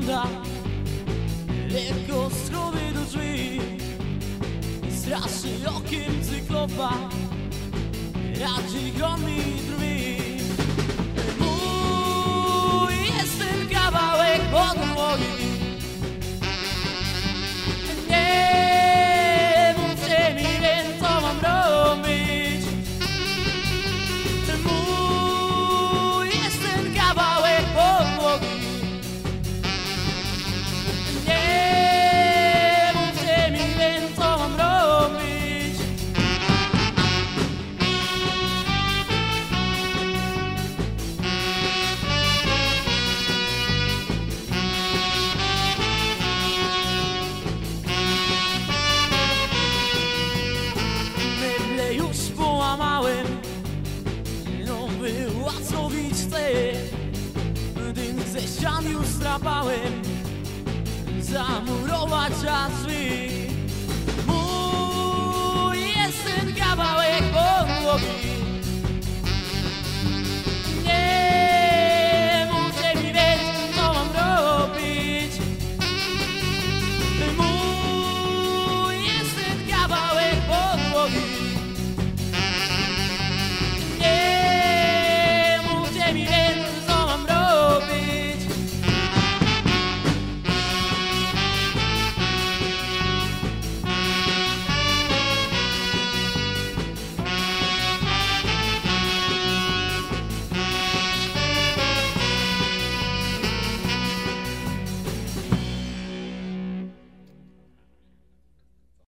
wygląda. Lekko schowę do drzwi Straszy okiem cyklopa Raczej gromi drwi. łacowić chcę Dym ze ścian już zdrapałem Zamurować a drzwi Mój jest ten kawałek podłogi. Nie muszę mi wiedzieć, co mam robić. Mój jest ten kawałek podłogi.